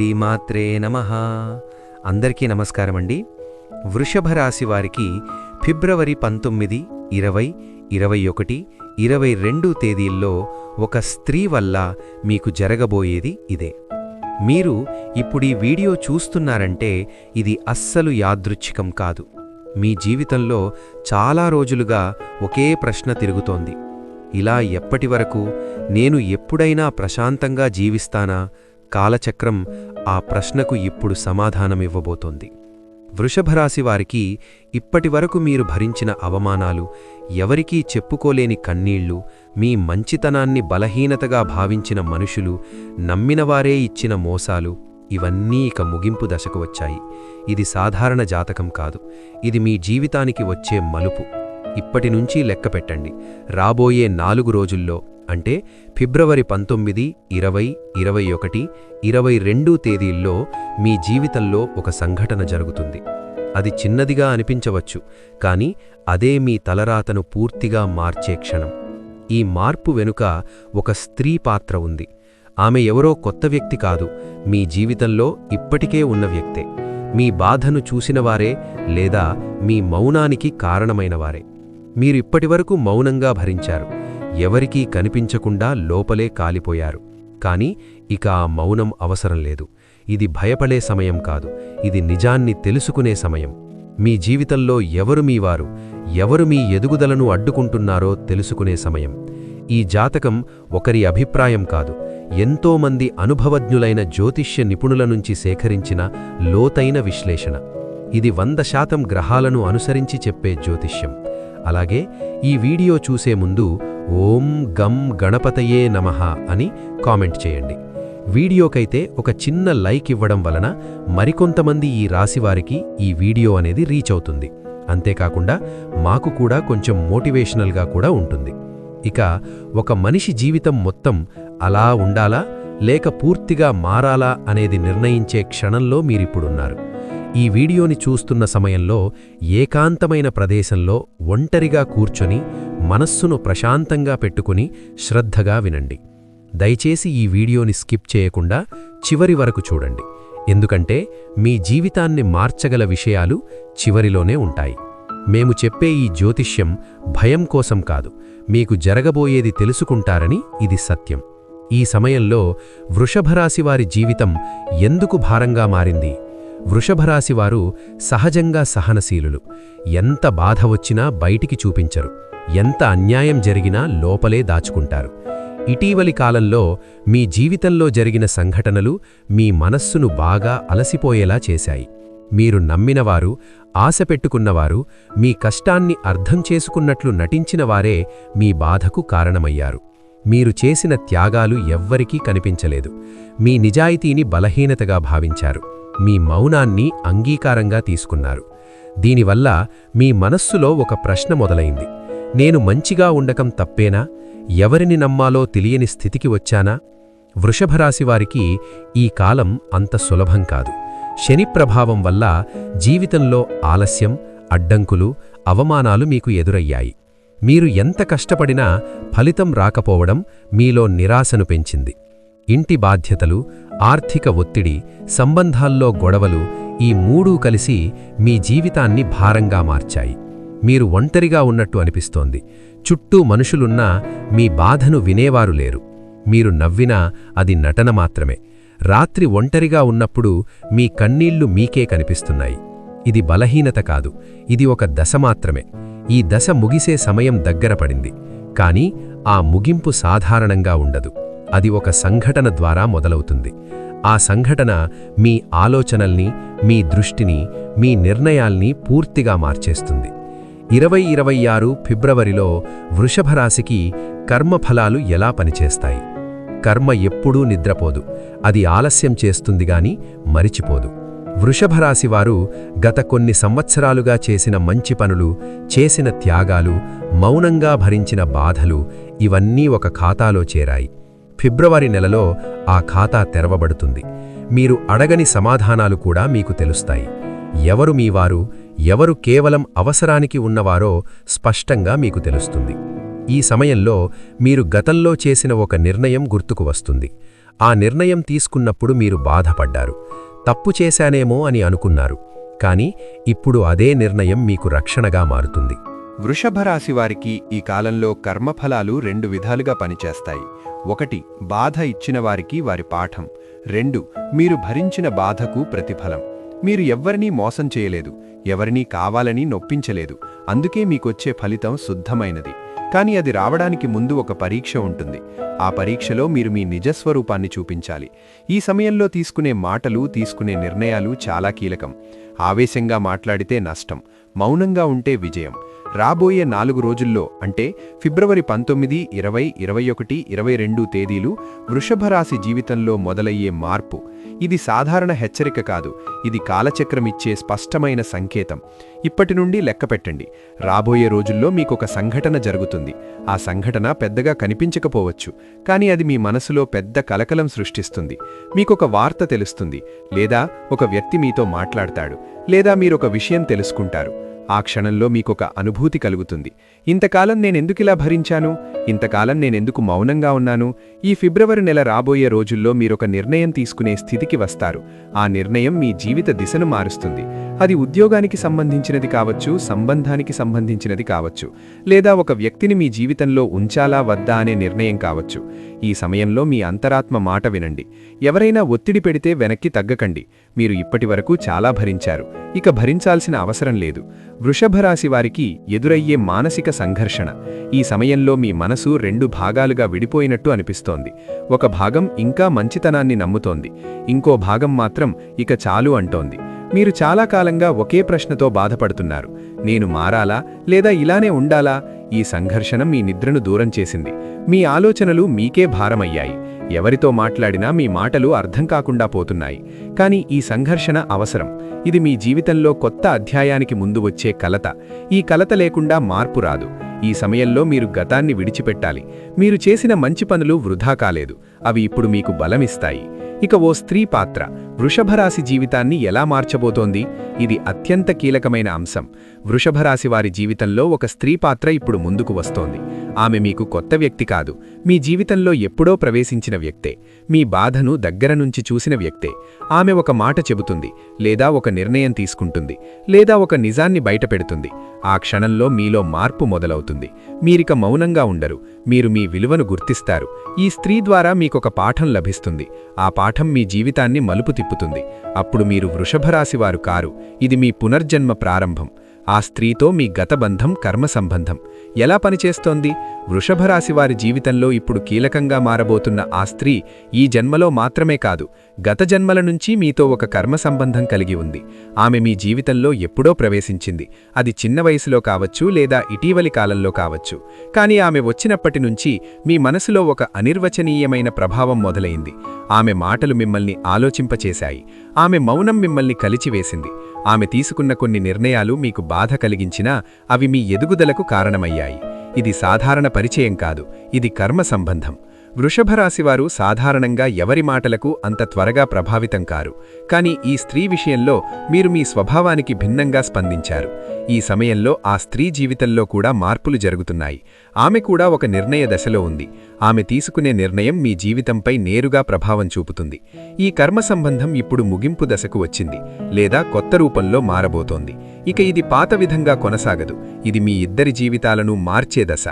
శ్రీమాత్రే నమ. అందరికీ నమస్కారం అండి. వృషభ రాశి వారికి ఫిబ్రవరి పంతొమ్మిది ఇరవై ఇరవై ఒకటి ఇరవై రెండు తేదీల్లో ఒక స్త్రీ వల్ల మీకు జరగబోయేది ఇదే. మీరు ఇప్పుడు ఈ వీడియో చూస్తున్నారంటే ఇది అస్సలు యాదృచ్ఛికం కాదు. మీ జీవితంలో చాలా రోజులుగా ఒకే ప్రశ్న తిరుగుతోంది. ఇలా ఎప్పటివరకు నేను ఎప్పుడైనా ప్రశాంతంగా జీవిస్తానా? కాలచక్రం ఆ ప్రశ్నకు ఇప్పుడు సమాధానమివ్వబోతోంది. వృషభరాశి వారికి ఇప్పటివరకు మీరు భరించిన అవమానాలు ఎవరికీ చెప్పుకోలేని కన్నీళ్ళు మీ మంచితనాన్ని బలహీనతగా భావించిన మనుషులు నమ్మినవారే ఇచ్చిన మోసాలు ఇవన్నీ ఇక ముగింపు దశకు వచ్చాయి. ఇది సాధారణ జాతకం కాదు. ఇది మీ జీవితానికి వచ్చే మలుపు. ఇప్పటినుంచి లెక్కపెట్టండి రాబోయే నాలుగు రోజుల్లో అంటే ఫిబ్రవరి పంతొమ్మిది ఇరవై ఇరవై ఒకటి ఇరవై రెండు తేదీల్లో మీ జీవితంలో ఒక సంఘటన జరుగుతుంది. అది చిన్నదిగా అనిపించవచ్చు కానీ అదే మీ తలరాతను పూర్తిగా మార్చే క్షణం. ఈ మార్పు వెనుక ఒక స్త్రీ పాత్ర ఉంది. ఆమె ఎవరో కొత్త వ్యక్తి కాదు మీ జీవితంలో ఇప్పటికే ఉన్న వ్యక్తే. మీ బాధను చూసినవారే లేదా మీ మౌనానికి కారణమైనవారే. మీరు ఇప్పటివరకు మౌనంగా భరించారు. ఎవరికీ కనిపించకుండా లోపలే కాలిపోయారు. కాని ఇక ఆ మౌనం అవసరం లేదు. ఇది భయపడే సమయం కాదు. ఇది నిజాన్ని తెలుసుకునే సమయం. మీ జీవితంలో ఎవరు మీవారు? ఎవరు మీ ఎదుగుదలను అడ్డుకుంటున్నారో తెలుసుకునే సమయం. ఈ జాతకం ఒకరి అభిప్రాయం కాదు. ఎంతోమంది అనుభవజ్ఞులైన జ్యోతిష్య నిపుణుల నుంచి సేకరించిన లోతైన విశ్లేషణ. ఇది వంద శాతం గ్రహాలను అనుసరించి చెప్పే జ్యోతిష్యం. అలాగే ఈ వీడియో చూసే ముందు ఓం గం గణపతయే నమః అని కామెంట్ చేయండి. వీడియోకైతే ఒక చిన్న లైక్ ఇవ్వడం వలన మరికొంతమంది ఈ రాశివారికి ఈ వీడియో అనేది రీచ్ అవుతుంది. అంతేకాకుండా మాకు కూడా కొంచెం మోటివేషనల్గా కూడా ఉంటుంది. ఇక ఒక మనిషి జీవితం మొత్తం అలా ఉండాలా లేక పూర్తిగా మారాలా అనేది నిర్ణయించే క్షణంలో మీరిప్పుడున్నారు. ఈ వీడియోని చూస్తున్న సమయంలో ఏకాంతమైన ప్రదేశంలో ఒంటరిగా కూర్చొని మనస్సును ప్రశాంతంగా పెట్టుకుని శ్రద్ధగా వినండి. దయచేసి ఈ వీడియోని స్కిప్ చేయకుండా చివరి వరకు చూడండి. ఎందుకంటే మీ జీవితాన్ని మార్చగల విషయాలు చివరిలోనే ఉంటాయి. మేము చెప్పే ఈ జ్యోతిష్యం భయం కోసం కాదు మీకు జరగబోయేది తెలుసుకుంటారని ఇది సత్యం. ఈ సమయంలో వృషభరాశివారి జీవితం ఎందుకు భారంగా మారింది? వృషభరాశివారు సహజంగా సహనశీలులు. ఎంత బాధ వచ్చినా బయటికి చూపించరు. ఎంత అన్యాయం జరిగినా లోపలే దాచుకుంటారు. ఇటీవలి కాలంలో మీ జీవితంలో జరిగిన సంఘటనలు మీ మనస్సును బాగా అలసిపోయేలా చేశాయి. మీరు నమ్మినవారు ఆశ పెట్టుకున్నవారు మీ కష్టాన్ని అర్థం చేసుకున్నట్లు నటించినవారే మీ బాధకు కారణమయ్యారు. మీరు చేసిన త్యాగాలు ఎవ్వరికీ కనిపించలేదు. మీ నిజాయితీని బలహీనతగా భావించారు. మీ మౌనాన్ని అంగీకారంగా తీసుకున్నారు. దీనివల్ల మీ మనస్సులో ఒక ప్రశ్న మొదలైంది. నేను మంచిగా ఉండకం తప్పేనా? ఎవరిని నమ్మాలో తెలియని స్థితికి వచ్చానా? వృషభరాశివారికి ఈ కాలం అంత సులభం కాదు. శని ప్రభావం వల్ల జీవితంలో ఆలస్యం అడ్డంకులు అవమానాలు మీకు ఎదురయ్యాయి. మీరు ఎంత కష్టపడినా ఫలితం రాకపోవడం మీలో నిరాశను పెంచింది. ఇంటి బాధ్యతలు ఆర్థిక ఒత్తిడి సంబంధాల్లో గొడవలు ఈ మూడూ కలిసి మీ జీవితాన్ని భారంగా మార్చాయి. మీరు ఒంటరిగా ఉన్నట్టు అనిపిస్తోంది. చుట్టూ మనుషులున్నా మీ బాధను వినేవారు లేరు. మీరు నవ్వినా అది నటన మాత్రమే. రాత్రి ఒంటరిగా ఉన్నప్పుడు మీ కన్నీళ్ళు మీకే కనిపిస్తున్నాయి. ఇది బలహీనత కాదు. ఇది ఒక దశ మాత్రమే. ఈ దశ ముగిసే సమయం దగ్గర పడింది. కాని ఆ ముగింపు సాధారణంగా ఉండదు. అది ఒక సంఘటన ద్వారా మొదలవుతుంది. ఆ సంఘటన మీ ఆలోచనల్ని మీ దృష్టిని మీ నిర్ణయాల్ని పూర్తిగా మార్చేస్తుంది. ఇరవై ఇరవై ఆరు ఫిబ్రవరిలో వృషభరాశికి కర్మఫలాలు ఎలా పనిచేస్తాయి? కర్మ ఎప్పుడూ నిద్రపోదు. అది ఆలస్యం చేస్తుంది గాని మరిచిపోదు. వృషభరాశివారు గత కొన్ని సంవత్సరాలుగా చేసిన మంచి పనులు చేసిన త్యాగాలు మౌనంగా భరించిన బాధలు ఇవన్నీ ఒక ఖాతాలో చేరాయి. ఫిబ్రవరి నెలలో ఆ ఖాతా తెరవబడుతుంది. మీరు అడగని సమాధానాలు కూడా మీకు తెలుస్తాయి. ఎవరు మీవారు ఎవరు కేవలం అవసరానికి ఉన్నవారో స్పష్టంగా మీకు తెలుస్తుంది. ఈ సమయంలో మీరు గతంలో చేసిన ఒక నిర్ణయం గుర్తుకు వస్తుంది. ఆ నిర్ణయం తీసుకున్నప్పుడు మీరు బాధపడ్డారు. తప్పు చేశానేమో అని అనుకున్నారు. కాని ఇప్పుడు అదే నిర్ణయం మీకు రక్షణగా మారుతుంది. వృషభరాశివారికి ఈ కాలంలో కర్మఫలాలు రెండు విధాలుగా పనిచేస్తాయి. ఒకటి బాధ ఇచ్చిన వారికి వారి పాఠం. రెండు మీరు భరించిన బాధకు ప్రతిఫలం. మీరు ఎవ్వరినీ మోసం చేయలేదు ఎవరినీ కావాలని నొప్పించలేదు. అందుకే మీకొచ్చే ఫలితం శుద్ధమైనది. కానీ అది రావడానికి ముందు ఒక పరీక్ష ఉంటుంది. ఆ పరీక్షలో మీరు మీ నిజస్వరూపాన్ని చూపించాలి. ఈ సమయంలో తీసుకునే మాటలు తీసుకునే నిర్ణయాలు చాలా కీలకం. ఆవేశంగా మాట్లాడితే నష్టం మౌనంగా ఉంటే విజయం. రాబోయే నాలుగు రోజుల్లో అంటే ఫిబ్రవరి పంతొమ్మిది ఇరవై ఇరవై ఒకటి ఇరవై రెండు తేదీలు వృషభరాశి జీవితంలో మొదలయ్యే మార్పు. ఇది సాధారణ హెచ్చరిక కాదు. ఇది కాలచక్రమిచ్చే స్పష్టమైన సంకేతం. ఇప్పటి నుండి లెక్కపెట్టండి రాబోయే రోజుల్లో మీకొక సంఘటన జరుగుతుంది. ఆ సంఘటన పెద్దగా కనిపించకపోవచ్చు. కానీ అది మీ మనసులో పెద్ద కలకలం సృష్టిస్తుంది. మీకొక వార్త తెలుస్తుంది. లేదా ఒక వ్యక్తి మీతో మాట్లాడతాడు. లేదా మీరొక విషయం తెలుసుకుంటారు. ఆ క్షణంలో మీకొక అనుభూతి కలుగుతుంది. ఇంతకాలం నేనెందుకిలా భరించాను? ఇంతకాలం నేనెందుకు మౌనంగా ఉన్నాను? ఈ ఫిబ్రవరి నెల రాబోయే రోజుల్లో మీరొక నిర్ణయం తీసుకునే స్థితికి వస్తారు. ఆ నిర్ణయం మీ జీవిత దిశను మారుస్తుంది. అది ఉద్యోగానికి సంబంధించినది కావచ్చు సంబంధానికి సంబంధించినది కావచ్చు లేదా ఒక వ్యక్తిని మీ జీవితంలో ఉంచాలా వద్దా అనే నిర్ణయం కావచ్చు. ఈ సమయంలో మీ అంతరాత్మ మాట వినండి. ఎవరైనా ఒత్తిడి పెడితే వెనక్కి తగ్గకండి. మీరు ఇప్పటివరకు చాలా భరించారు. ఇక భరించాల్సిన అవసరం లేదు. వృషభరాశి వారికి ఎదురయ్యే మానసిక సంఘర్షణ. ఈ సమయంలో మీ మనసు రెండు భాగాలుగా విడిపోయినట్టు అనిపిస్తోంది. ఒక భాగం ఇంకా మంచితనాన్ని నమ్ముతోంది. ఇంకో భాగం మాత్రం ఇక చాలు అంటోంది. మీరు చాలా కాలంగా ఒకే ప్రశ్నతో బాధపడుతున్నారు. నేను మారాలా? లేదా ఇలానే ఉండాలా? ఈ సంఘర్షణ మీ నిద్రను దూరం చేసింది. మీ ఆలోచనలు మీకే భారమయ్యాయి. ఎవరితో మాట్లాడినా మీ మాటలు అర్థం కాకుండా పోతున్నాయి. కానీ ఈ సంఘర్షణ అవసరం. ఇది మీ జీవితంలో కొత్త అధ్యాయానికి ముందు వచ్చే కలత. ఈ కలత లేకుండా మార్పు రాదు. ఈ సమయంలో మీరు గతాన్ని విడిచిపెట్టాలి. మీరు చేసిన మంచి పనులు వృధా కాలేదు. అవి ఇప్పుడు మీకు బలమిస్తాయి. ఇక ఓ స్త్రీ పాత్ర. వృషభరాశి జీవితాన్ని ఎలా మార్చబోతోంది? ఇది అత్యంత కీలకమైన అంశం. వృషభరాశి వారి జీవితంలో ఒక స్త్రీ పాత్ర ఇప్పుడు ముందుకు వస్తోంది. ఆమె మీకు కొత్త వ్యక్తి కాదు. మీ జీవితంలో ఎప్పుడో ప్రవేశించిన వ్యక్తే. మీ బాధను దగ్గర నుంచి చూసిన వ్యక్తే. ఆమె ఒక మాట చెబుతుంది లేదా ఒక నిర్ణయం తీసుకుంటుంది లేదా ఒక నిజాన్ని బయటపెడుతుంది. ఆ క్షణంలో మీలో మార్పు మొదలవుతుంది. మీరిక మౌనంగా ఉండరు. మీరు మీ విలువను గుర్తిస్తారు. ఈ స్త్రీ ద్వారా మీకొక పాఠం లభిస్తుంది. ఆ పాఠం మీ జీవితాన్ని మలుపు తిప్పుతుంది. అప్పుడు మీరు వృషభరాశివారు కారు. ఇది మీ పునర్జన్మ ప్రారంభం. ఆ స్త్రీతో మీ గతబంధం కర్మ సంబంధం ఎలా పనిచేస్తోంది? వృషభరాశివారి జీవితంలో ఇప్పుడు కీలకంగా మారబోతున్న ఆ స్త్రీ ఈ జన్మలో మాత్రమే కాదు గత జన్మల నుంచి మీతో ఒక కర్మ సంబంధం కలిగి ఉంది. ఆమె మీ జీవితంలో ఎప్పుడో ప్రవేశించింది. అది చిన్న వయసులో కావచ్చు లేదా ఇటీవలి కాలంలో కావచ్చు. కానీ ఆమె వచ్చినప్పటి నుంచి మీ మనసులో ఒక అనిర్వచనీయమైన ప్రభావం మొదలైంది. ఆమె మాటలు మిమ్మల్ని ఆలోచింపచేశాయి. ఆమె మౌనం మిమ్మల్ని కలిచివేసింది. ఆమె తీసుకున్న కొన్ని నిర్ణయాలు మీకు బాధ కలిగించినా అవి మీ ఎదుగుదలకు కారణమయ్యాయి. ఇది సాధారణ పరిచయం కాదు. ఇది కర్మ సంబంధం. వృషభరాశివారు సాధారణంగా ఎవరి మాటలకు అంత త్వరగా ప్రభావితం కారు. కానీ ఈ స్త్రీ విషయంలో మీరు మీ స్వభావానికి భిన్నంగా స్పందించారు. ఈ సమయంలో ఆ స్త్రీ జీవితంలో కూడా మార్పులు జరుగుతున్నాయి. ఆమె కూడా ఒక నిర్ణయ దశలో ఉంది. ఆమె తీసుకునే నిర్ణయం మీ జీవితంపై నేరుగా ప్రభావం చూపుతుంది. ఈ కర్మ సంబంధం ఇప్పుడు ముగింపు దశకు వచ్చింది. లేదా కొత్త రూపంలో మారబోతోంది. ఇక ఇది పాత విధంగా కొనసాగదు. ఇది మీ ఇద్దరి జీవితాలను మార్చే దశ.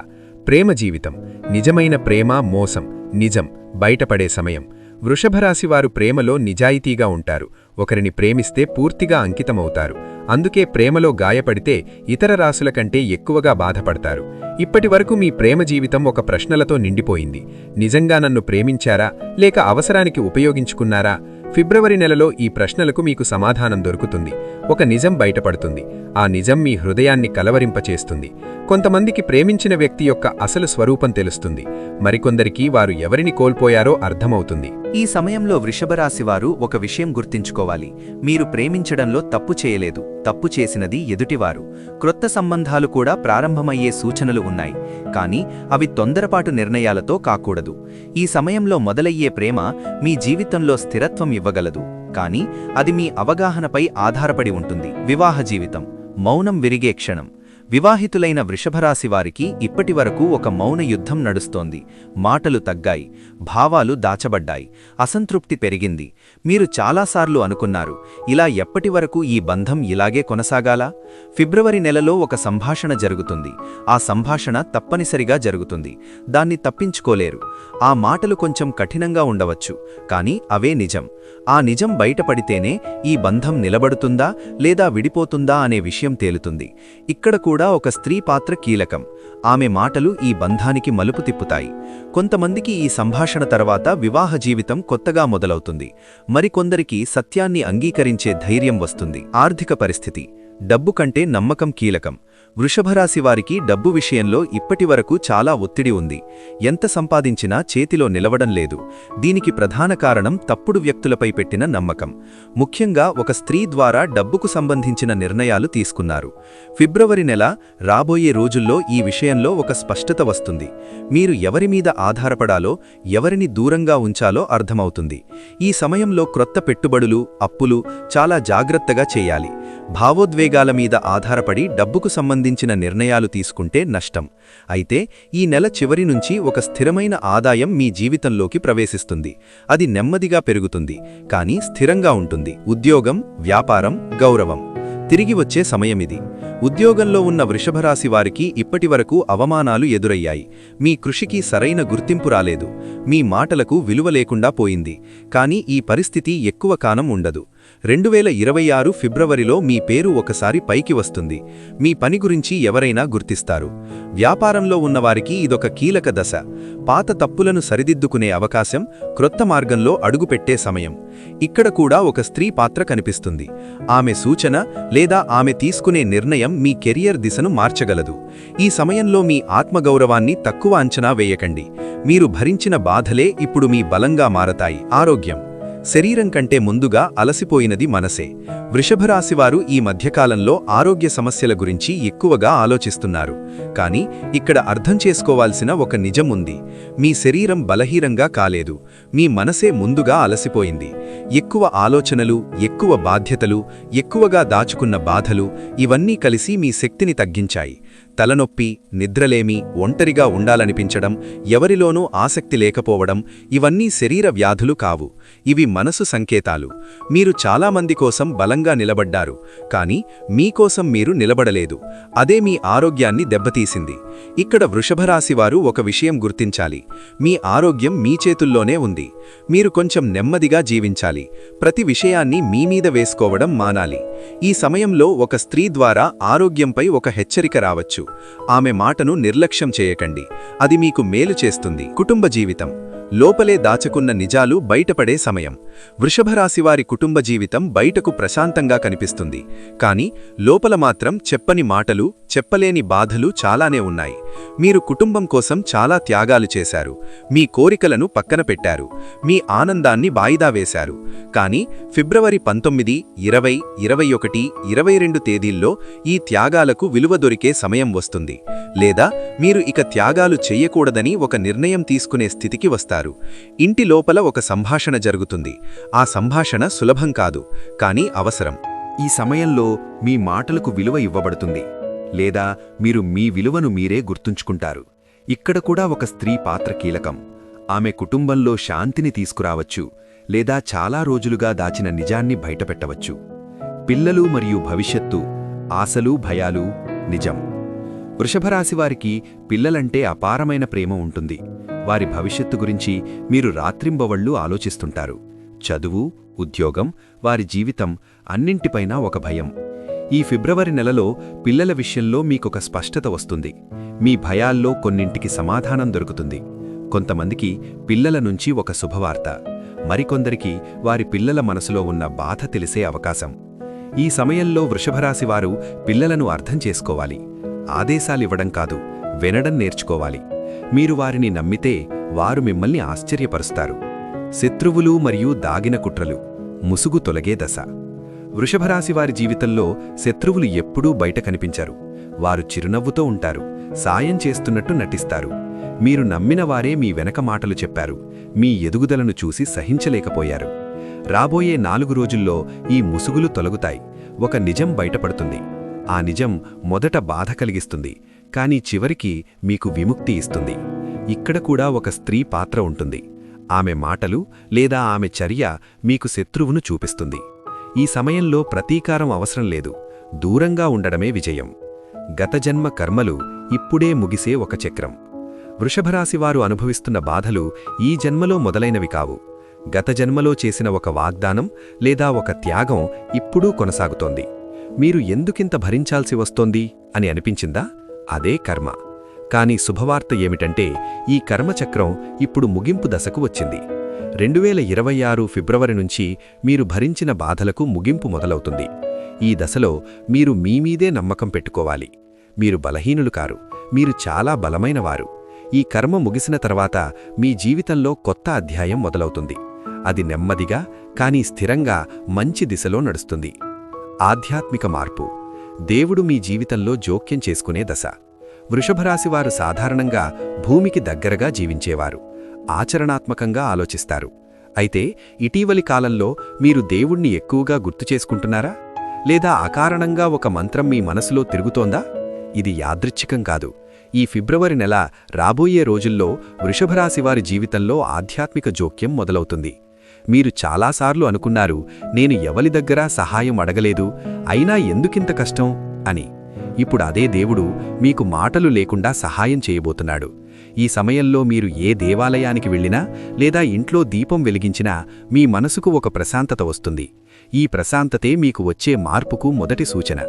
ప్రేమ జీవితం. నిజమైన ప్రేమ మోసం నిజం బయటపడే సమయం. వృషభరాశివారు ప్రేమలో నిజాయితీగా ఉంటారు. ఒకరిని ప్రేమిస్తే పూర్తిగా అంకితమవుతారు. అందుకే ప్రేమలో గాయపడితే ఇతర రాశుల కంటే ఎక్కువగా బాధపడతారు. ఇప్పటి వరకు మీ ప్రేమ జీవితం ఒక ప్రశ్నలతో నిండిపోయింది. నిజంగా నన్ను ప్రేమించారా? లేక అవసరానికి ఉపయోగించుకున్నారా? ఫిబ్రవరి నెలలో ఈ ప్రశ్నలకు మీకు సమాధానం దొరుకుతుంది. ఒక నిజం బయటపడుతుంది. ఆ నిజం మీ హృదయాన్ని కలవరింపచేస్తుంది. కొంతమందికి ప్రేమించిన వ్యక్తి యొక్క అసలు స్వరూపం తెలుస్తుంది. మరికొందరికి వారు ఎవరిని కోల్పోయారో అర్థమవుతుంది. ఈ సమయంలో వృషభరాశివారు ఒక విషయం గుర్తించుకోవాలి. మీరు ప్రేమించడంలో తప్పు చేయలేదు. తప్పు చేసినది ఎదుటివారు. క్రొత్త సంబంధాలు కూడా ప్రారంభమయ్యే సూచనలు ఉన్నాయి. కానీ అవి తొందరపాటు నిర్ణయాలతో కాకూడదు. ఈ సమయంలో మొదలయ్యే ప్రేమ మీ జీవితంలో స్థిరత్వం ఇవ్వగలదు. కానీ అది మీ అవగాహనపై ఆధారపడి ఉంటుంది. వివాహ జీవితం. మౌనం విరిగే క్షణం. వివాహితులైన వృషభరాశి వారికి ఇప్పటివరకు ఒక మౌన యుద్ధం నడుస్తోంది. మాటలు తగ్గాయి. భావాలు దాచబడ్డాయి. అసంతృప్తి పెరిగింది. మీరు చాలాసార్లు అనుకున్నారు ఇలా ఎప్పటివరకు ఈ బంధం ఇలాగే కొనసాగాలా? ఫిబ్రవరి నెలలో ఒక సంభాషణ జరుగుతుంది. ఆ సంభాషణ తప్పనిసరిగా జరుగుతుంది. దాన్ని తప్పించుకోలేరు. ఆ మాటలు కొంచెం కఠినంగా ఉండవచ్చు కానీ అవే నిజం. ఆ నిజం బయటపడితేనే ఈ బంధం నిలబడుతుందా లేదా విడిపోతుందా అనే విషయం తేలుతుంది. ఇక్కడ కూడా ఒక స్త్రీ పాత్ర కీలకం. ఆమె మాటలు ఈ బంధానికి మలుపు తిప్పుతాయి. కొంతమందికి ఈ సంభాషణ తర్వాత వివాహ జీవితం కొత్తగా మొదలవుతుంది. మరికొందరికి సత్యాన్ని అంగీకరించే ధైర్యం వస్తుంది. ఆర్థిక పరిస్థితి. డబ్బు కంటే నమ్మకం కీలకం. వృషభరాశి వారికి డబ్బు విషయంలో ఇప్పటివరకు చాలా ఒత్తిడి ఉంది. ఎంత సంపాదించినా చేతిలో నిలవడం లేదు. దీనికి ప్రధాన కారణం తప్పుడు వ్యక్తులపై పెట్టిన నమ్మకం. ముఖ్యంగా ఒక స్త్రీ ద్వారా డబ్బుకు సంబంధించిన నిర్ణయాలు తీసుకున్నారు. ఫిబ్రవరి నెల రాబోయే రోజుల్లో ఈ విషయంలో ఒక స్పష్టత వస్తుంది. మీరు ఎవరి మీద ఆధారపడాలో ఎవరిని దూరంగా ఉంచాలో అర్థమవుతుంది. ఈ సమయంలో క్రొత్త పెట్టుబడులు అప్పులు చాలా జాగ్రత్తగా చేయాలి. భావోద్వేగాల మీద ఆధారపడి డబ్బుకు సంబంధించి సంబంధించిన నిర్ణయాలు తీసుకుంటే నష్టం. అయితే ఈ నెల చివరి నుంచి ఒక స్థిరమైన ఆదాయం మీ జీవితంలోకి ప్రవేశిస్తుంది. అది నెమ్మదిగా పెరుగుతుంది కానీ స్థిరంగా ఉంటుంది. ఉద్యోగం వ్యాపారం గౌరవం. తిరిగి వచ్చే సమయమిది. ఉద్యోగంలో ఉన్న వృషభరాశి వారికి ఇప్పటివరకు అవమానాలు ఎదురయ్యాయి. మీ కృషికి సరైన గుర్తింపు రాలేదు. మీ మాటలకు విలువ లేకుండా పోయింది. కానీ ఈ పరిస్థితి ఎక్కువ కాలం ఉండదు. రెండు వేల ఇరవై ఆరు ఫిబ్రవరిలో మీ పేరు ఒకసారి పైకి వస్తుంది. మీ పని గురించి ఎవరైనా గుర్తిస్తారు. వ్యాపారంలో ఉన్నవారికి ఇదొక కీలక దశ. పాత తప్పులను సరిదిద్దుకునే అవకాశం క్రొత్త మార్గంలో అడుగుపెట్టే సమయం. ఇక్కడ కూడా ఒక స్త్రీ పాత్ర కనిపిస్తుంది. ఆమె సూచన లేదా ఆమె తీసుకునే నిర్ణయం మీ కెరియర్ దిశను మార్చగలదు. ఈ సమయంలో మీ ఆత్మగౌరవాన్ని తక్కువ అంచనా వేయకండి. మీరు భరించిన బాధలే ఇప్పుడు మీ బలంగా మారతాయి. ఆరోగ్యం. శరీరం కంటే ముందుగా అలసిపోయినది మనసే. వృషభరాశివారు ఈ మధ్యకాలంలో ఆరోగ్య సమస్యల గురించి ఎక్కువగా ఆలోచిస్తున్నారు. కానీ ఇక్కడ అర్థం చేసుకోవాల్సిన ఒక నిజం ఉంది. మీ శరీరం బలహీనంగా కాలేదు. మీ మనసే ముందుగా అలసిపోయింది. ఎక్కువ ఆలోచనలు ఎక్కువ బాధ్యతలు ఎక్కువగా దాచుకున్న బాధలు ఇవన్నీ కలిసి మీ శక్తిని తగ్గించాయి. తలనొప్పి నిద్రలేమి ఒంటరిగా ఉండాలనిపించడం ఎవరిలోనూ ఆసక్తి లేకపోవడం ఇవన్నీ శరీర వ్యాధులు కావు. ఇవి మనసు సంకేతాలు. మీరు చాలామంది కోసం బలంగా నిలబడ్డారు కానీ మీకోసం మీరు నిలబడలేదు. అదే మీ ఆరోగ్యాన్ని దెబ్బతీసింది. ఇక్కడ వృషభరాశివారు ఒక విషయం గుర్తించాలి. మీ ఆరోగ్యం మీ చేతుల్లోనే ఉంది. మీరు కొంచెం నెమ్మదిగా జీవించాలి. ప్రతి విషయాన్ని మీ మీద వేసుకోవడం మానాలి. ఈ సమయంలో ఒక స్త్రీ ద్వారా ఆరోగ్యంపై ఒక హెచ్చరిక రావచ్చు. ఆమె మాటను నిర్లక్ష్యం చేయకండి. అది మీకు మేలు చేస్తుంది. కుటుంబ జీవితం. లోపలే దాచుకున్న నిజాలు బయటపడే సమయం. వృషభరాశివారి కుటుంబ జీవితం బయటకు ప్రశాంతంగా కనిపిస్తుంది. కాని లోపల మాత్రం చెప్పని మాటలు చెప్పలేని బాధలు చాలానే ఉన్నాయి. మీరు కుటుంబం కోసం చాలా త్యాగాలు చేశారు. మీ కోరికలను పక్కన పెట్టారు. మీ ఆనందాన్ని వాయిదా వేశారు. కానీ ఫిబ్రవరి పంతొమ్మిది ఇరవై ఇరవై ఒకటి ఇరవై రెండు తేదీల్లో ఈ త్యాగాలకు విలువ దొరికే సమయం వస్తుంది. లేదా మీరు ఇక త్యాగాలు చెయ్యకూడదని ఒక నిర్ణయం తీసుకునే స్థితికి వస్తారు. ఇంటి లోపల ఒక సంభాషణ జరుగుతుంది. ఆ సంభాషణ సులభం కాదు కానీ అవసరం. ఈ సమయంలో మీ మాటలకు విలువ ఇవ్వబడుతుంది. లేదా మీరు మీ విలువను మీరే గుర్తుంచుకుంటారు. ఇక్కడ కూడా ఒక స్త్రీ పాత్ర కీలకం. ఆమె కుటుంబంలో శాంతిని తీసుకురావచ్చు లేదా చాలా రోజులుగా దాచిన నిజాన్ని బయటపెట్టవచ్చు. పిల్లలు మరియు భవిష్యత్తు ఆశలు భయాలు నిజం. వృషభరాశివారికి పిల్లలంటే అపారమైన ప్రేమ ఉంటుంది. వారి భవిష్యత్తు గురించి మీరు రాత్రింబవళ్ళు ఆలోచిస్తుంటారు. చదువు ఉద్యోగం వారి జీవితం అన్నింటిపైన ఒక భయం. ఈ ఫిబ్రవరి నెలలో పిల్లల విషయంలో మీకొక స్పష్టత వస్తుంది. మీ భయాల్లో కొన్నింటికి సమాధానం దొరుకుతుంది. కొంతమందికి పిల్లల నుంచి ఒక శుభవార్త. మరికొందరికి వారి పిల్లల మనసులో ఉన్న బాధ తెలిసే అవకాశం. ఈ సమయంలో వృషభరాశివారు పిల్లలను అర్థం చేసుకోవాలి. ఆదేశాలివ్వడం కాదు వినడం నేర్చుకోవాలి. మీరు వారిని నమ్మితే వారు మిమ్మల్ని ఆశ్చర్యపరుస్తారు. శత్రువులు మరియు దాగిన కుట్రలు ముసుగు తొలగే దశ. వృషభరాశివారి జీవితంలో శత్రువులు ఎప్పుడూ బయట కనిపించారు. వారు చిరునవ్వుతో ఉంటారు సాయం చేస్తున్నట్టు నటిస్తారు. మీరు నమ్మిన వారే మీ వెనక మాటలు చెప్పారు మీ ఎదుగుదలను చూసి సహించలేకపోయారు. రాబోయే నాలుగు రోజుల్లో ఈ ముసుగులు తొలగుతాయి ఒక నిజం బయటపడుతుంది. ఆ నిజం మొదట బాధ కలిగిస్తుంది కానీ చివరికి మీకు విముక్తి ఇస్తుంది. ఇక్కడ కూడా ఒక స్త్రీ పాత్ర ఉంటుంది. ఆమె మాటలు లేదా ఆమె చర్య మీకు శత్రువును చూపిస్తుంది. ఈ సమయంలో ప్రతీకారం అవసరం లేదు. దూరంగా ఉండడమే విజయం. గత జన్మ కర్మలు ఇప్పుడే ముగిసే ఒక చక్రం. వృషభరాశివారు అనుభవిస్తున్న బాధలు ఈ జన్మలో మొదలైనవి కావు. గత జన్మలో చేసిన ఒక వాగ్దానం లేదా ఒక త్యాగం ఇప్పుడూ కొనసాగుతోంది. మీరు ఎందుకింత భరించాల్సి వస్తోంది అని అనిపించిందా? అదే కర్మ. కాని శుభవార్త ఏమిటంటే ఈ కర్మచక్రం ఇప్పుడు ముగింపు దశకు వచ్చింది. రెండు వేల ఇరవై ఆరు ఫిబ్రవరి నుంచి మీరు భరించిన బాధలకు ముగింపు మొదలవుతుంది. ఈ దశలో మీరు మీమీదే నమ్మకం పెట్టుకోవాలి. మీరు బలహీనులు కారు. మీరు చాలా బలమైనవారు ఈ కర్మ ముగిసిన తర్వాత మీ జీవితంలో కొత్త అధ్యాయం మొదలవుతుంది. అది నెమ్మదిగా కానీ స్థిరంగా మంచి దిశలో నడుస్తుంది. ఆధ్యాత్మిక మార్పు. దేవుడు మీ జీవితంలో జోక్యం చేసుకునే దశ. వృషభరాశివారు సాధారణంగా భూమికి దగ్గరగా జీవించేవారు. ఆచరణాత్మకంగా ఆలోచిస్తారు. అయితే ఇటీవలి కాలంలో మీరు దేవుణ్ణి ఎక్కువగా గుర్తు చేసుకుంటున్నారా? లేదా అకారణంగా ఒక మంత్రం మీ మనసులో తిరుగుతోందా? ఇది యాదృచ్ఛికం కాదు. ఈ ఫిబ్రవరి నెల రాబోయే రోజుల్లో వృషభరాశివారి జీవితంలో ఆధ్యాత్మిక జోక్యం మొదలవుతుంది. మీరు చాలాసార్లు అనుకున్నారు నేను ఎవలి దగ్గర సహాయం అడగలేదు అయినా ఎందుకింత కష్టం? అని. ఇప్పుడు అదే దేవుడు మీకు మాటలు లేకుండా సహాయం చేయబోతున్నాడు. ఈ సమయంలో మీరు ఏ దేవాలయానికి వెళ్ళినా లేదా ఇంట్లో దీపం వెలిగించినా మీ మనసుకు ఒక ప్రశాంతత వస్తుంది. ఈ ప్రశాంతతే మీకు వచ్చే మార్పుకు మొదటి సూచన.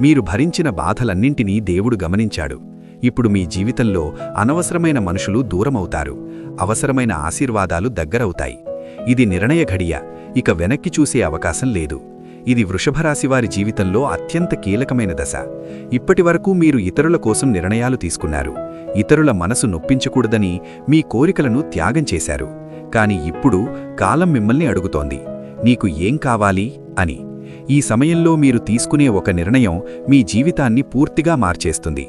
మీరు భరించిన బాధలన్నింటినీ దేవుడు గమనించాడు. ఇప్పుడు మీ జీవితంలో అనవసరమైన మనుషులు దూరమవుతారు. అవసరమైన ఆశీర్వాదాలు దగ్గరవుతాయి. ఇది నిర్ణయ ఘడియ. ఇక వెనక్కి చూసే అవకాశం లేదు. ఇది వృషభరాశివారి జీవితంలో అత్యంత కీలకమైన దశ. ఇప్పటివరకు మీరు ఇతరుల కోసం నిర్ణయాలు తీసుకున్నారు. ఇతరుల మనసు నొప్పించకూడదని మీ కోరికలను త్యాగం చేశారు. కాని ఇప్పుడు కాలం మిమ్మల్ని అడుగుతోంది. నీకు ఏం కావాలి? అని. ఈ సమయంలో మీరు తీసుకునే ఒక నిర్ణయం మీ జీవితాన్ని పూర్తిగా మార్చేస్తుంది.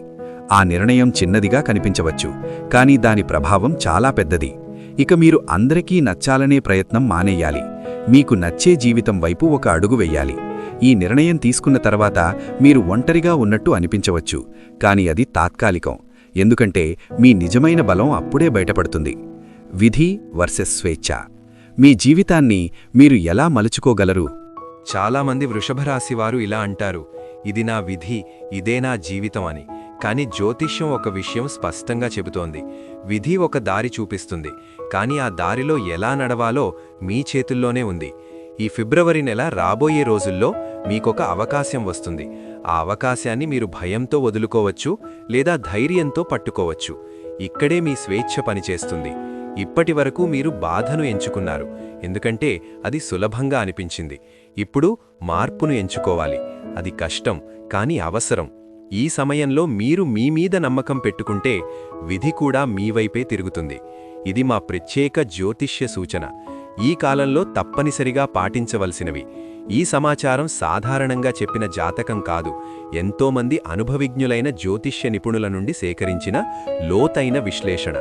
ఆ నిర్ణయం చిన్నదిగా కనిపించవచ్చు. కానీ దాని ప్రభావం చాలా పెద్దది. ఇక మీరు అందరికీ నచ్చాలనే ప్రయత్నం మానేయాలి. మీకు నచ్చే జీవితం వైపు ఒక అడుగు వెయ్యాలి ఈ నిర్ణయం తీసుకున్న తర్వాత మీరు ఒంటరిగా ఉన్నట్టు అనిపించవచ్చు కానీ అది తాత్కాలికం. ఎందుకంటే మీ నిజమైన బలం అప్పుడే బయటపడుతుంది. విధి వర్సెస్ స్వేచ్ఛ. మీ జీవితాన్ని మీరు ఎలా మలుచుకోగలరు? చాలామంది వృషభరాశివారు ఇలా అంటారు ఇది నా విధి ఇదే నా జీవితం అని. కానీ జ్యోతిష్యం ఒక విషయం స్పష్టంగా చెబుతోంది. విధి ఒక దారి చూపిస్తుంది. కాని ఆ దారిలో ఎలా నడవాలో మీ చేతుల్లోనే ఉంది. ఈ ఫిబ్రవరి నెల రాబోయే రోజుల్లో మీకొక అవకాశం వస్తుంది. ఆ అవకాశాన్ని మీరు భయంతో వదులుకోవచ్చు లేదా ధైర్యంతో పట్టుకోవచ్చు. ఇక్కడే మీ స్వేచ్ఛ పనిచేస్తుంది. ఇప్పటి వరకు మీరు బాధను ఎంచుకున్నారు. ఎందుకంటే అది సులభంగా అనిపించింది. ఇప్పుడు మార్పును ఎంచుకోవాలి. అది కష్టం కానీ అవసరం. ఈ సమయంలో మీరు మీ మీద నమ్మకం పెట్టుకుంటే విధి కూడా మీ వైపే తిరుగుతుంది. ఇది మా ప్రత్యేక జ్యోతిష్య సూచన. ఈ కాలంలో తప్పనిసరిగా పాటించవలసినవి. ఈ సమాచారం సాధారణంగా చెప్పిన జాతకం కాదు. ఎంతోమంది అనుభవిజ్ఞులైన జ్యోతిష్య నిపుణుల నుండి సేకరించిన లోతైన విశ్లేషణ.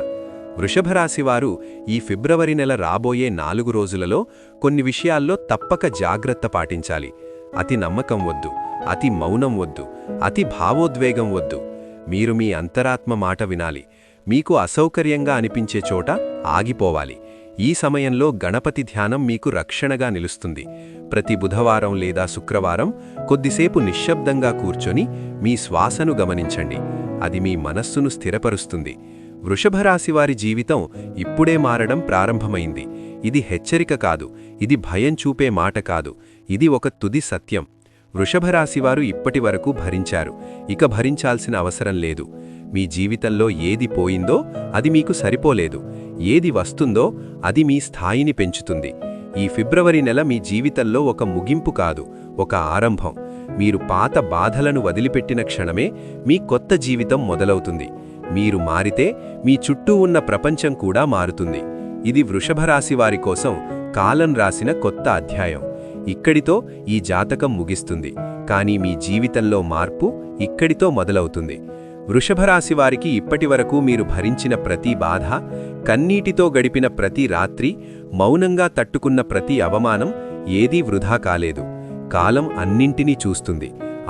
వృషభరాశివారు ఈ ఫిబ్రవరి నెల రాబోయే నాలుగు రోజులలో కొన్ని విషయాల్లో తప్పక జాగ్రత్త పాటించాలి. అతి నమ్మకం వద్దు అతి మౌనం వద్దు అతి భావోద్వేగం వద్దు. మీరు మీ అంతరాత్మ మాట వినాలి. మీకు అసౌకర్యంగా అనిపించే చోట ఆగిపోవాలి. ఈ సమయంలో గణపతి ధ్యానం మీకు రక్షణగా నిలుస్తుంది. ప్రతి బుధవారం లేదా శుక్రవారం కొద్దిసేపు నిశ్శబ్దంగా కూర్చొని మీ శ్వాసను గమనించండి. అది మీ మనస్సును స్థిరపరుస్తుంది. వృషభరాశివారి జీవితం ఇప్పుడే మారడం ప్రారంభమైంది. ఇది హెచ్చరిక కాదు. ఇది భయం చూపే మాట కాదు. ఇది ఒక తుది సత్యం. వృషభరాశివారు ఇప్పటి వరకు భరించారు. ఇక భరించాల్సిన అవసరం లేదు. మీ జీవితంలో ఏది పోయిందో అది మీకు సరిపోలేదు. ఏది వస్తుందో అది మీ స్థాయిని పెంచుతుంది. ఈ ఫిబ్రవరి నెల మీ జీవితంలో ఒక ముగింపు కాదు ఒక ఆరంభం. మీరు పాత బాధలను వదిలిపెట్టిన క్షణమే మీ కొత్త జీవితం మొదలవుతుంది. మీరు మారితే మీ చుట్టూ ఉన్న ప్రపంచం కూడా మారుతుంది. ఇది వృషభరాశివారి కోసం కాలం రాసిన కొత్త అధ్యాయం. ఇక్కడితో ఈ జాతకం ముగిస్తుంది. కానీ మీ జీవితంలో మార్పు ఇక్కడితో మొదలవుతుంది. వృషభరాశివారికి ఇప్పటివరకు మీరు భరించిన ప్రతి బాధ కన్నీటితో గడిపిన ప్రతి రాత్రి మౌనంగా తట్టుకున్న ప్రతి అవమానం ఏదీ వృధా కాలేదు. కాలం అన్నింటినీ చూస్తుంది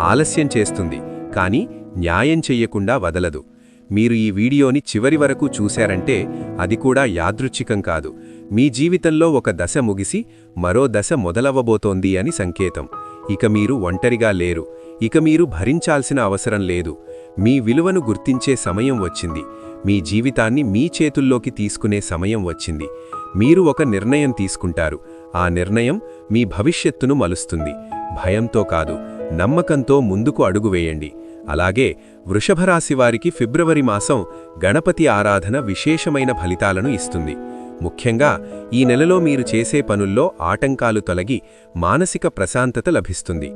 ఆలస్యం చేస్తుంది కానీ న్యాయం చెయ్యకుండా వదలదు. మీరు ఈ వీడియోని చివరి వరకు చూశారంటే అది కూడా యాదృచ్ఛికం కాదు. మీ జీవితంలో ఒక దశ ముగిసి మరో దశ మొదలవ్వబోతోంది అని సంకేతం. ఇక మీరు ఒంటరిగా లేరు. ఇక మీరు భరించాల్సిన అవసరం లేదు. మీ విలువను గుర్తించే సమయం వచ్చింది. మీ జీవితాన్ని మీ చేతుల్లోకి తీసుకునే సమయం వచ్చింది. మీరు ఒక నిర్ణయం తీసుకుంటారు. ఆ నిర్ణయం మీ భవిష్యత్తును మలుస్తుంది. భయంతో కాదు నమ్మకంతో ముందుకు అడుగు వేయండి. అలాగే వృషభరాశి వారికి ఫిబ్రవరి మాసం గణపతి ఆరాధన విశేషమైన ఫలితాలను ఇస్తుంది. ముఖ్యంగా ఈ నెలలో మీరు చేసే పనుల్లో ఆటంకాలు తొలగి మానసిక ప్రశాంతత లభిస్తుంది.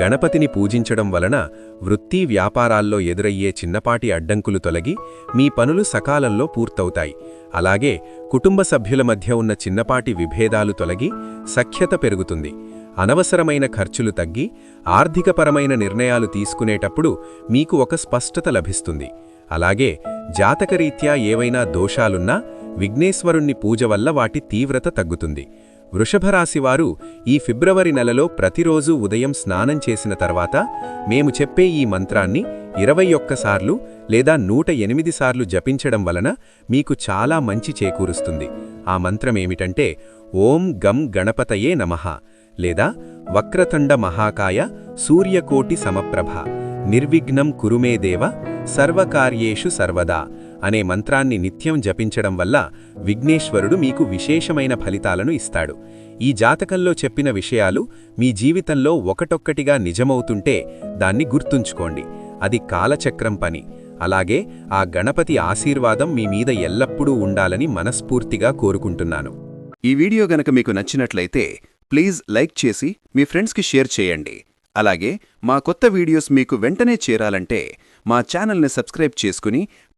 గణపతిని పూజించడం వలన వృత్తి వ్యాపారాల్లో ఎదురయ్యే చిన్నపాటి అడ్డంకులు తొలగి మీ పనులు సకాలంలో పూర్తవుతాయి. అలాగే కుటుంబ సభ్యుల మధ్య ఉన్న చిన్నపాటి విభేదాలు తొలగి సఖ్యత పెరుగుతుంది. అనవసరమైన ఖర్చులు తగ్గి ఆర్థికపరమైన నిర్ణయాలు తీసుకునేటప్పుడు మీకు ఒక స్పష్టత లభిస్తుంది. అలాగే జాతకరీత్యా ఏవైనా దోషాలున్నా విఘ్నేశ్వరుణ్ణి పూజ వల్ల వాటి తీవ్రత తగ్గుతుంది. వృషభరాశివారు ఈ ఫిబ్రవరి నెలలో ప్రతిరోజూ ఉదయం స్నానం చేసిన తర్వాత మేము చెప్పే ఈ మంత్రాన్ని ఇరవై ఒక్కసార్లు లేదా నూట ఎనిమిది సార్లు జపించడం వలన మీకు చాలా మంచి చేకూరుస్తుంది. ఆ మంత్రమేమిటంటే ఓం గం గణపతయే నమః లేదా వక్రతండ మహాకాయ సూర్యకోటి సమప్రభ నిర్విఘ్నం కురుమే దేవ సర్వకార్యేషు సర్వదా అనే మంత్రాన్ని నిత్యం జపించడం వల్ల విఘ్నేశ్వరుడు మీకు విశేషమైన ఫలితాలను ఇస్తాడు. ఈ జాతకంలో చెప్పిన విషయాలు మీ జీవితంలో ఒకటొక్కటిగా నిజమవుతుంటే దాన్ని గుర్తుంచుకోండి. అది కాలచక్రం పని. అలాగే ఆ గణపతి ఆశీర్వాదం మీ మీద ఎల్లప్పుడూ ఉండాలని మనస్ఫూర్తిగా కోరుకుంటున్నాను. ఈ వీడియో గనక మీకు నచ్చినట్లయితే ప్లీజ్ లైక్ చేసి మీ ఫ్రెండ్స్కి షేర్ చేయండి. అలాగే మా కొత్త వీడియోస్ మీకు వెంటనే చేరాలంటే మా ఛానల్ని సబ్స్క్రైబ్ చేసుకుని